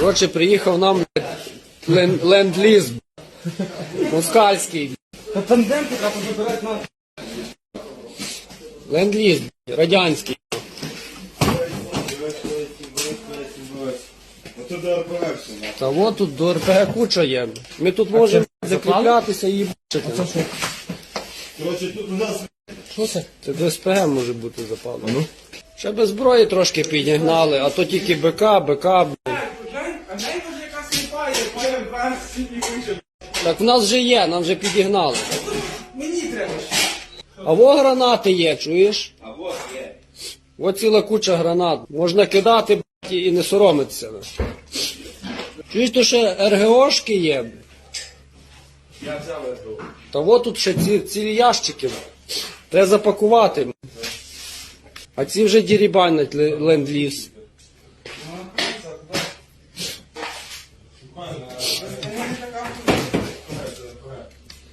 Коротше, приїхав нам лен- ленд-ліз москальський. Та тандемки треба забирати на... Ленд-ліз радянський. Ото до РПГ все. Та от тут до РПГ куча є. Ми тут можемо закріплятися і бачити. Коротше, тут у нас Що це? Це до СПГ може бути запалено. Ще без зброї трошки підігнали, а то тільки БК, БК. блін. Якась. Так в нас вже є, нам вже підігнали. Мені треба ще. А во гранати є, чуєш? А вот є. От ціла куча гранат. Можна кидати блядь, і не соромитися. Чуєш, то ще РГОшки є. Я взяв СБУ. Та от тут ще ці, цілі ящики. Треба запакувати. А ці вже дірібанять ле- ленд-ліз. Mano,